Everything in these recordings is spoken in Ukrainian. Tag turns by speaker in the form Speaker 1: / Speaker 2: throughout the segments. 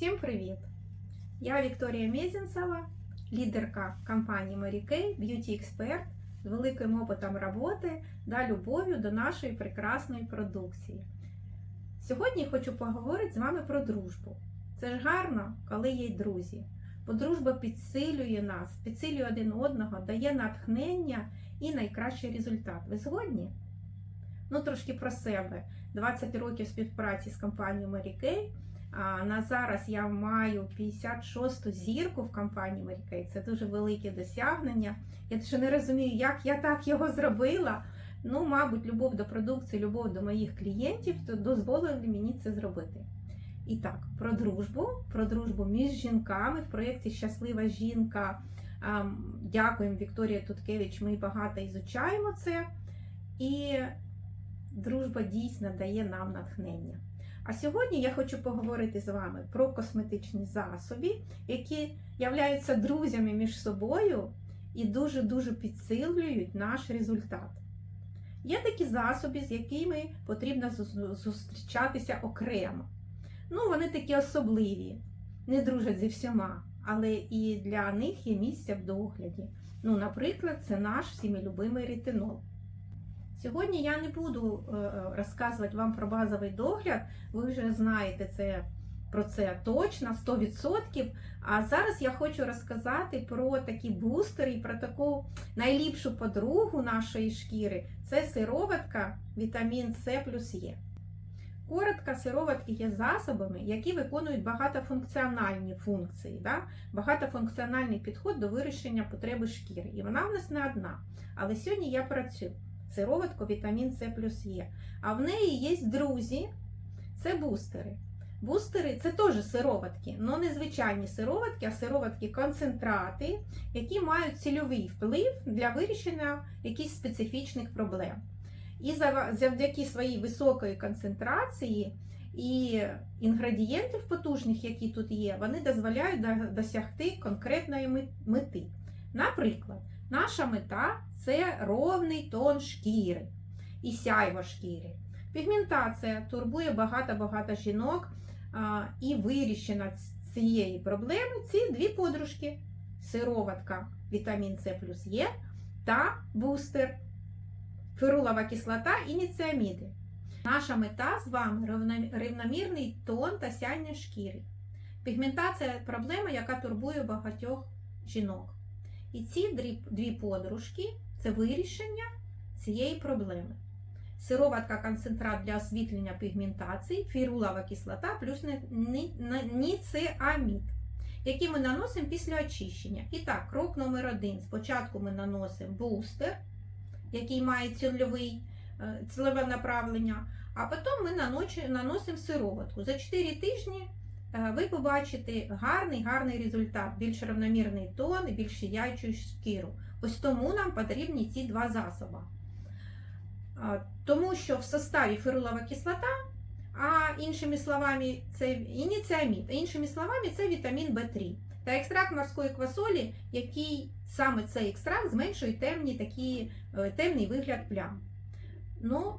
Speaker 1: Всім привіт! Я Вікторія Мезенцева, лідерка компанії Mary б'юті експерт з великим опитом роботи та любов'ю до нашої прекрасної продукції. Сьогодні хочу поговорити з вами про дружбу. Це ж гарно, коли є друзі, бо дружба підсилює нас, підсилює один одного, дає натхнення і найкращий результат. Ви згодні? Ну, трошки про себе. 20 років співпраці з компанією Mary Kay. На зараз я маю 56-ту зірку в компанії Mary. Це дуже велике досягнення. Я ще не розумію, як я так його зробила. Ну, мабуть, любов до продукції, любов до моїх клієнтів то дозволили мені це зробити. І так, про дружбу, про дружбу між жінками в проєкті Щаслива жінка. Ам, Дякуємо Вікторія Туткевич. Ми багато ізучаємо це. І дружба дійсно дає нам натхнення. А сьогодні я хочу поговорити з вами про косметичні засоби, які являються друзями між собою і дуже-дуже підсилюють наш результат. Є такі засоби, з якими потрібно зустрічатися окремо. Ну, вони такі особливі, не дружать зі всіма, але і для них є місце в догляді. Ну, наприклад, це наш всіми любимий ретинол. Сьогодні я не буду е, розказувати вам про базовий догляд, ви вже знаєте це, про це точно 100%. А зараз я хочу розказати про такі бустери і про таку найліпшу подругу нашої шкіри це сироватка вітамін С плюс Е. Коротко, сироватки є засобами, які виконують багатофункціональні функції, да? багатофункціональний підход до вирішення потреби шкіри. І вона в нас не одна. Але сьогодні я працюю сироватку вітамін С плюс Е. А в неї є друзі, це бустери. Бустери це теж сироватки, але не звичайні сироватки, а сироватки концентрати, які мають цільовий вплив для вирішення якихось специфічних проблем. І завдяки своїй високої концентрації і інгредієнтів потужних, які тут є, вони дозволяють досягти конкретної мети. Наприклад, наша мета це ровний тон шкіри і сяйво шкіри. Пігментація турбує багато-багато жінок, а, і вирішена цієї проблеми ці дві подружки: сироватка вітамін С плюс Е та бустер ферулова кислота і ніціаміди. Наша мета з вами рівномірний тон та сяйня шкіри. Пігментація проблема, яка турбує багатьох жінок. І ці дві- подружки це вирішення цієї проблеми. Сироватка концентрат для освітлення пігментації, фірулова кислота плюс ні- ні- ні- ніцеамід, які ми наносимо після очищення. І так, крок номер один. Спочатку ми наносимо бустер, який має цільовий, е, цільове направлення, а потім ми наносимо сироватку. За 4 тижні ви побачите гарний гарний результат, більш рівномірний тон більш сіяючу шкіру. Ось тому нам потрібні ці два засоби. Тому що в составі ферулова кислота, а іншими словами, це ініціамід, а іншими словами, це вітамін В3 та екстракт морської квасолі, який саме цей екстракт зменшує темні такі, е, темний вигляд плям. Ну,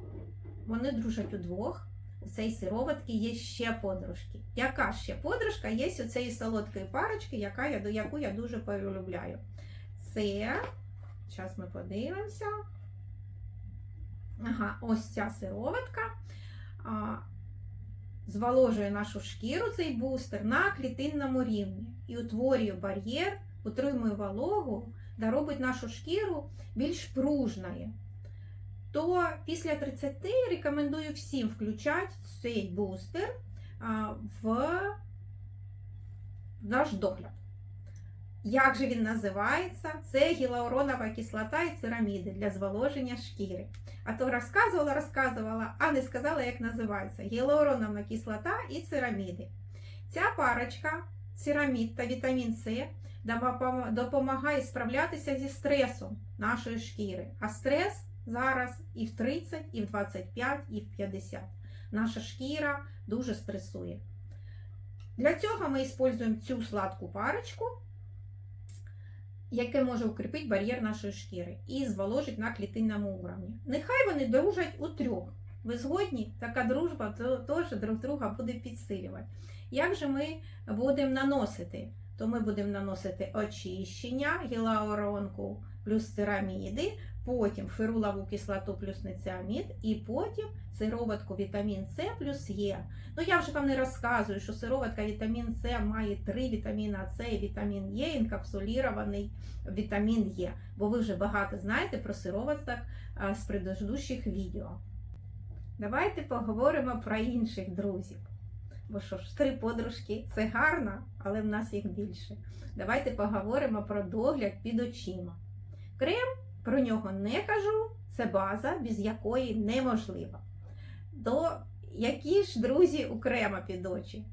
Speaker 1: вони дружать удвох. У цієї сироватки є ще подружки. Яка ще подружка є у цієї солодкої парочки, яка я, яку я дуже полюбляю. Це, зараз ми подивимося. Ага, ось ця сироватка а, зволожує нашу шкіру, цей бустер, на клітинному рівні і утворює бар'єр, утримує вологу та робить нашу шкіру більш пружною. То після 30 рекомендую всім включати цей бустер в наш догляд. Як же він називається? Це гіалуронова кислота і цераміди для зволоження шкіри. А то розказувала, розказувала, а не сказала, як називається. Гіалуронова кислота і цераміди. Ця парочка, церамід та вітамін С, допомагає справлятися зі стресом нашої шкіри. А стрес зараз і в 30, і в 25, і в 50. Наша шкіра дуже стресує. Для цього ми використовуємо цю сладку парочку яке може укріпити бар'єр нашої шкіри і зволожить на клітинному уровні. Нехай вони дружать у трьох. Ви згодні? Така дружба теж друг друга буде підсилювати. Як же ми будемо наносити? То ми будемо наносити очищення, гілауронку плюс цераміди, потім ферулову кислоту плюс неціамід, і потім сироватку вітамін С плюс Е. Ну я вже вам не розказую, що сироватка вітамін С має три вітаміна С і вітамін Е, інкапсулірований вітамін Е. Бо ви вже багато знаєте про сироваток з предыдущих відео. Давайте поговоримо про інших друзів. Бо що ж, три подружки це гарно, але в нас їх більше. Давайте поговоримо про догляд під очима. Крем про нього не кажу, це база, без якої неможливо. До які ж друзі у крема під очі?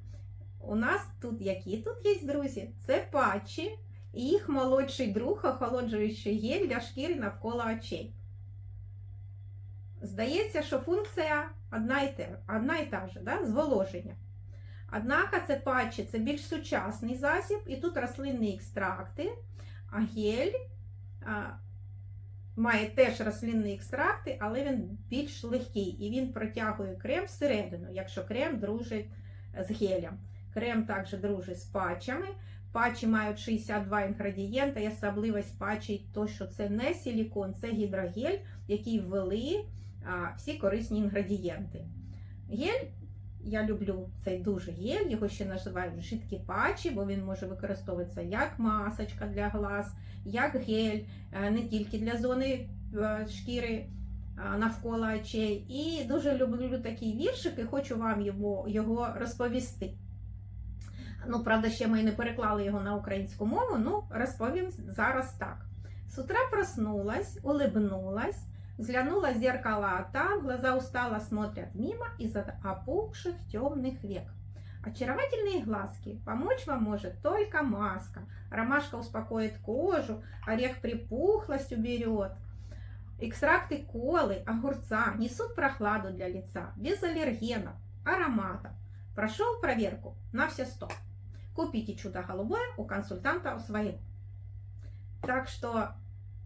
Speaker 1: У нас тут які тут є друзі? Це патчі і їх молодший друг, охолоджуючий гель для шкіри навколо очей. Здається, що функція одна і, те, одна і та ж, да? зволоження. Однак це патчі це більш сучасний засіб, і тут рослинні екстракти, а гель має теж рослинні екстракти, але він більш легкий і він протягує крем всередину, якщо крем дружить з гелем. Крем також дружить з патчами. Патчі мають 62 інгредієнти, і особливість патчі, то що це не силікон, це гідрогель, який ввели а, всі корисні інгредієнти. Гель я люблю цей дуже гель, його ще називають жидкі патчі, бо він може використовуватися як масочка для глаз, як гель, е, не тільки для зони е, шкіри е, навколо очей. І дуже люблю такий віршик і хочу вам його, його розповісти. Ну, правда, ще ми не переклали його на українську мову, ну розповім зараз так. С утра проснулась, улыбнулась, Взглянула в зеркало, а там глаза устало смотрят мимо из-за опухших темных век. Очаровательные глазки. Помочь вам может только маска. Ромашка успокоит кожу, орех припухлость уберет. Экстракты колы, огурца несут прохладу для лица, без аллергенов, ароматов. Прошел проверку на все сто. Купите чудо голубое у консультанта своего. Так что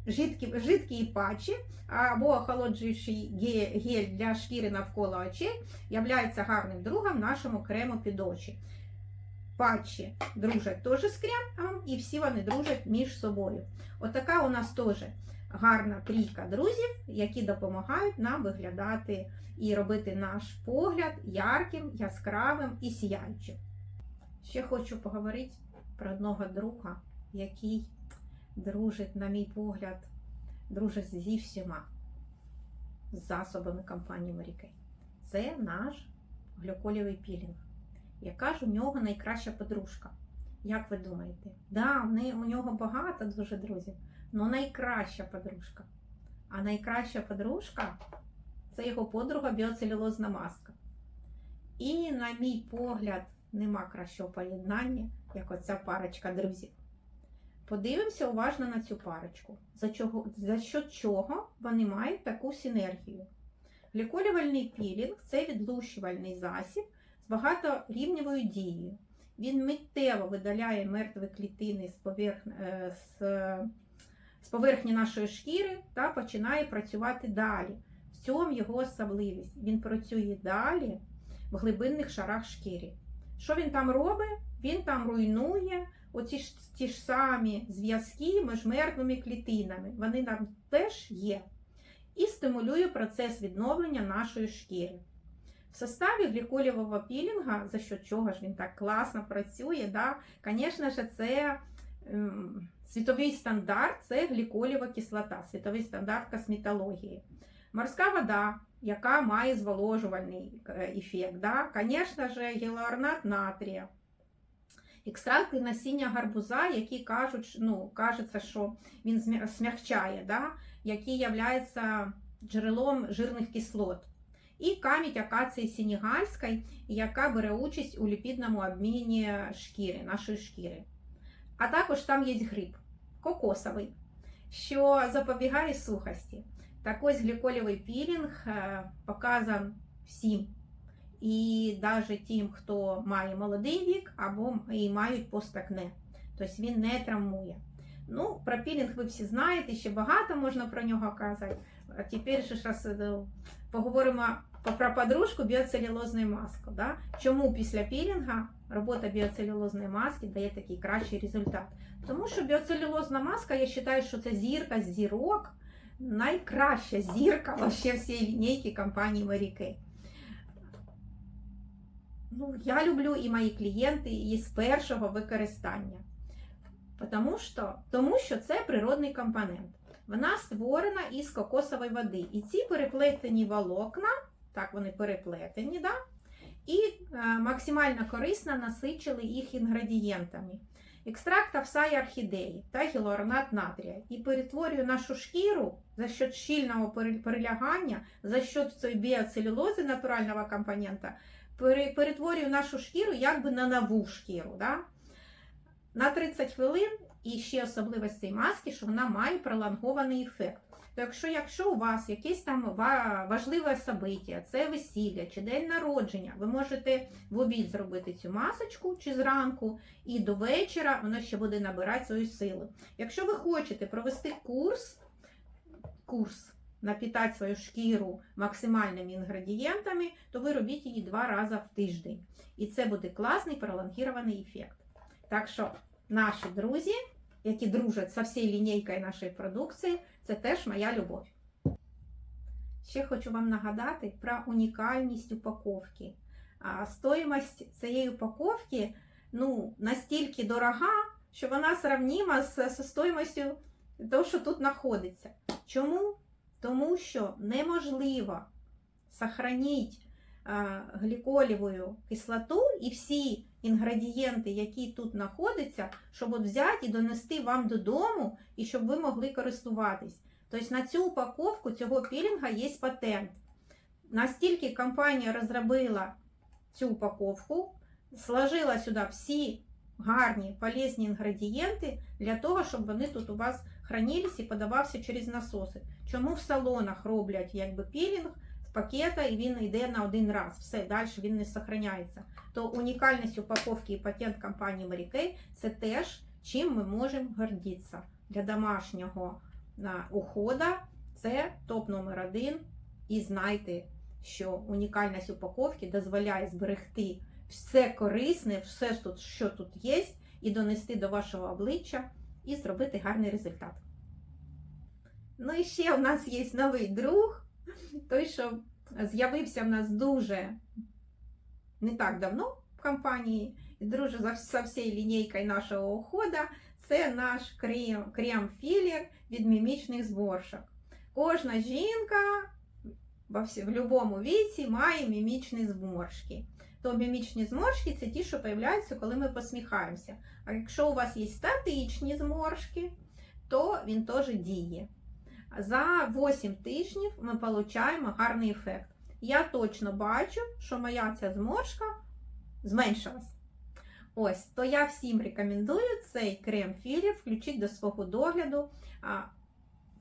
Speaker 1: жидкі, жидкі патчі або охолоджуючий гель для шкіри навколо очей являється гарним другом нашому крему під очі. Патчі дружать теж з кремом, і всі вони дружать між собою. Отака у нас теж гарна трійка друзів, які допомагають нам виглядати і робити наш погляд ярким, яскравим і сіяючим. Ще хочу поговорити про одного друга, який дружить, на мій погляд, дружить зі всіма засобами компанії Морікей. Це наш глюколівий пілінг. Яка ж у нього найкраща подружка? Як ви думаєте? Да, у нього багато дуже друзів, але найкраща подружка. А найкраща подружка це його подруга біоцелюлозна маска. І, на мій погляд, нема кращого поєднання, як оця парочка друзів. Подивимося уважно на цю парочку. За, чого, за що чого вони мають таку синергію. Гліколювальний пілінг це відлущувальний засіб з багаторівневою дією. Він миттєво видаляє мертві клітини з, поверх... е, з, з поверхні нашої шкіри та починає працювати далі. В цьому його особливість. Він працює далі в глибинних шарах шкіри. Що він там робить? Він там руйнує оці ж ті ж самі зв'язки між мертвими клітинами. Вони там теж є. І стимулює процес відновлення нашої шкіри. В составі гліколівого пілінга, за що чого ж він так класно працює, да? ж, це ем, світовий стандарт це гліколєва кислота, світовий стандарт косметології. Морська вода, яка має зволожувальний е, ефект. Да? Звісно ж, гіалуронат натрія. Екстракти насіння гарбуза, які кажуть, ну, кажеться, що він смягчає, да? який є джерелом жирних кислот. І камінь акації сінігальської, яка бере участь у ліпідному обміні шкіри, нашої шкіри. А також там є гриб кокосовий, що запобігає сухості. Так ось гліколівий пілінг е, показан всім. І навіть тим, хто має молодий вік або і мають постакне. Тобто він не травмує. Ну, про пілінг ви всі знаєте, ще багато можна про нього казати. А тепер ж раз е, поговоримо про подружку біоцелюлозної маски. Да? Чому після пілінга робота біоцелюлозної маски дає такий кращий результат? Тому що біоцелюлозна маска, я вважаю, що це зірка зірок, найкраща зірка всієї лінійки компанії Kay. Ну, я люблю і мої клієнти її з першого використання. Тому що, тому що це природний компонент. Вона створена із кокосової води. І ці переплетені волокна, так вони переплетені, да? і е, максимально корисно насичили їх інгредієнтами. Екстракт овса і орхідеї та гіалуронат натрія. І перетворює нашу шкіру за счет щільного перелягання, за счет цієї біоцелюлози натурального компонента, пере- перетворює нашу шкіру якби на нову шкіру. Да? На 30 хвилин і ще особливість цієї маски, що вона має пролонгований ефект. То якщо, якщо у вас якесь там важливе собиття, це весілля чи день народження, ви можете в обід зробити цю масочку чи зранку, і до вечора вона ще буде набирати свою силу. Якщо ви хочете провести курс, курс напітати свою шкіру максимальними інгредієнтами, то ви робіть її два рази в тиждень. І це буде класний пролонгірований ефект. Так що наші друзі, які дружать з всією лінійкою нашої продукції, це теж моя любов. Ще хочу вам нагадати про унікальність упаковки. А стоїмость цієї упаковки ну, настільки дорога, що вона сравніма з, з стоїмостю того, що тут знаходиться. Чому? Тому що неможливо сохранити а, гліколіву кислоту і всі інгредієнти, які тут знаходяться, щоб от взяти і донести вам додому, і щоб ви могли користуватись. Тобто на цю упаковку цього пілінга є патент. Настільки компанія розробила цю упаковку, сложила сюди всі гарні полезні інгредієнти для того, щоб вони тут у вас хранились і подавався через насоси. Чому в салонах роблять якби пілінг з пакета і він йде на один раз. Все, далі він не зберігається. То унікальність упаковки і патент компанії Mary це теж чим ми можемо гордитися для домашнього уходу. Це топ номер один. І знайте, що унікальність упаковки дозволяє зберегти все корисне, все, що тут є, і донести до вашого обличчя і зробити гарний результат. Ну і ще у нас є новий друг, той, що з'явився в нас дуже не так давно в компанії, і друже за, всією лінійкою нашого уходу. Це наш крем, крем-філер від мімічних зборшок. Кожна жінка в будь-якому віці має мімічні зморшки. То мімічні зморшки це ті, що з'являються, коли ми посміхаємося. А якщо у вас є статичні зморшки, то він теж діє. За 8 тижнів ми отримуємо гарний ефект. Я точно бачу, що моя ця зморшка зменшилась. Ось, то я всім рекомендую цей крем-філір включити до свого догляду.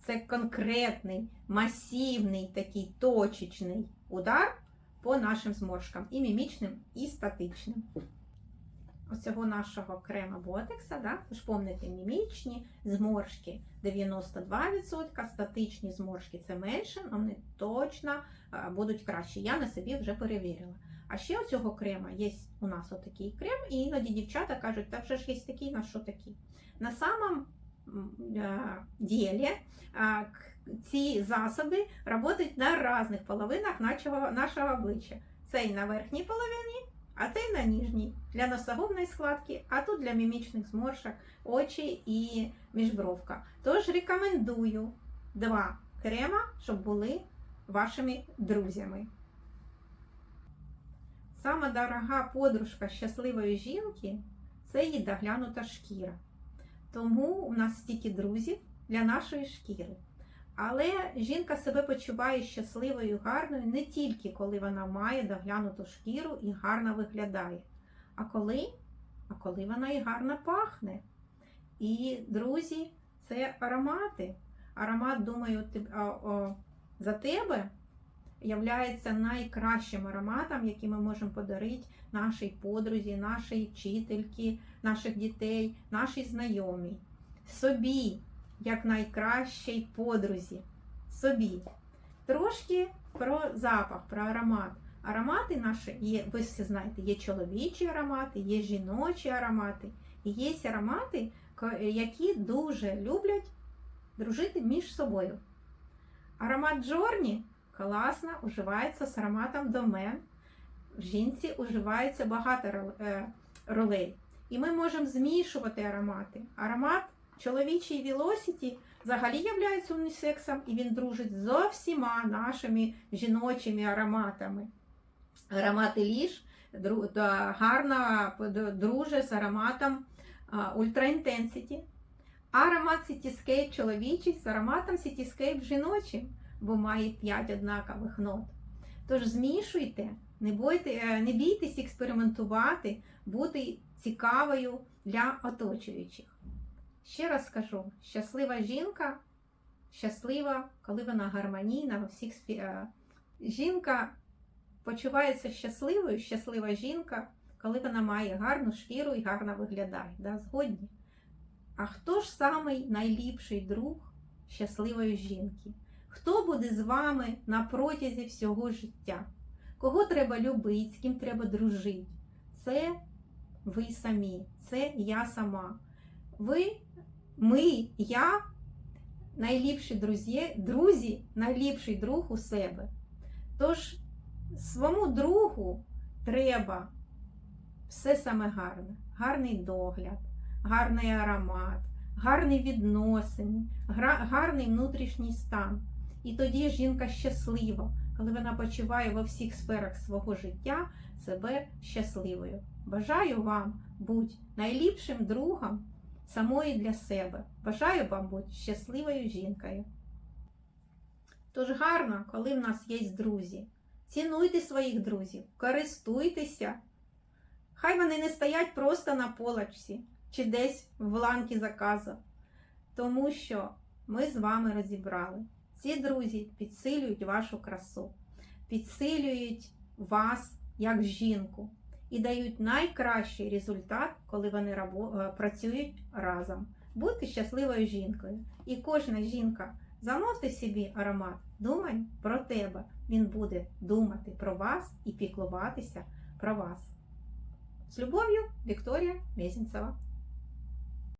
Speaker 1: Це конкретний, масивний, такий точечний удар по нашим зморшкам, і мімічним, і статичним. Оцього нашого крема ботекса, да? ви ж пам'ятаєте, мімічні зморшки 92%, статичні зморшки це менше, але вони точно будуть кращі. Я на собі вже перевірила. А ще у цього крема є у нас отакий крем, і іноді дівчата кажуть, та вже ж є такий, на що такий. На самом е, к- ці засоби працюють на різних половинах нашого, нашого обличчя. Цей на верхній половині, а цей на нижній для носогубної складки, а тут для мімічних зморшок, очі і міжбровка. Тож рекомендую два крема, щоб були вашими друзями. Сама дорога подружка щасливої жінки це її доглянута шкіра. Тому у нас стільки друзів для нашої шкіри. Але жінка себе почуває щасливою гарною не тільки коли вона має доглянуту шкіру і гарно виглядає, а коли, а коли вона і гарно пахне. І, друзі, це аромати. Аромат, думаю, за тебе являється найкращим ароматом, який ми можемо подарити нашій подрузі, нашій вчительці, наших дітей, нашій знайомій, собі, як найкращій подрузі. Собі. Трошки про запах, про аромат. Аромати наші є, ви всі знаєте, є чоловічі аромати, є жіночі аромати. І є аромати, які дуже люблять дружити між собою. Аромат Джорні класно уживається з ароматом домен. В жінці уживається багато е, ролей. І ми можемо змішувати аромати. Аромат чоловічий Velocity взагалі є унісексом, і він дружить з всіма нашими жіночими ароматами. Аромат Еліш дру- да, гарно дружить з ароматом Ultra. Аромат Cityscape чоловічий з ароматом Cityscape жіночим, бо має 5 однакових нот. Тож змішуйте, не, бойте, е, не бійтесь експериментувати, бути цікавою для оточуючих. Ще раз скажу: щаслива жінка, щаслива, коли вона гармонійна у всіх е, Жінка почувається щасливою, щаслива жінка, коли вона має гарну шкіру і гарно виглядає. Да, згодні. А хто ж самий найліпший друг щасливої жінки? Хто буде з вами на протязі всього життя? Кого треба любити, з ким треба дружити? Це ви самі, це я сама. Ви, ми, я найліпші друзі, друзі, найліпший друг у себе. Тож своєму другу треба все саме гарне, гарний догляд, гарний аромат, гарні відносини, гарний внутрішній стан. І тоді жінка щаслива, коли вона почуває во всіх сферах свого життя себе щасливою. Бажаю вам бути найліпшим другом самої для себе. Бажаю вам бути щасливою жінкою. Тож гарно, коли в нас є друзі. Цінуйте своїх друзів, користуйтеся. Хай вони не стоять просто на полочці чи десь в ланці заказу. Тому що ми з вами розібрали. Ці друзі підсилюють вашу красу, підсилюють вас як жінку і дають найкращий результат, коли вони е, працюють разом. Будьте щасливою жінкою. І кожна жінка замовте собі аромат. Думай про тебе. Він буде думати про вас і піклуватися про вас. З любов'ю, Вікторія Мезінцева.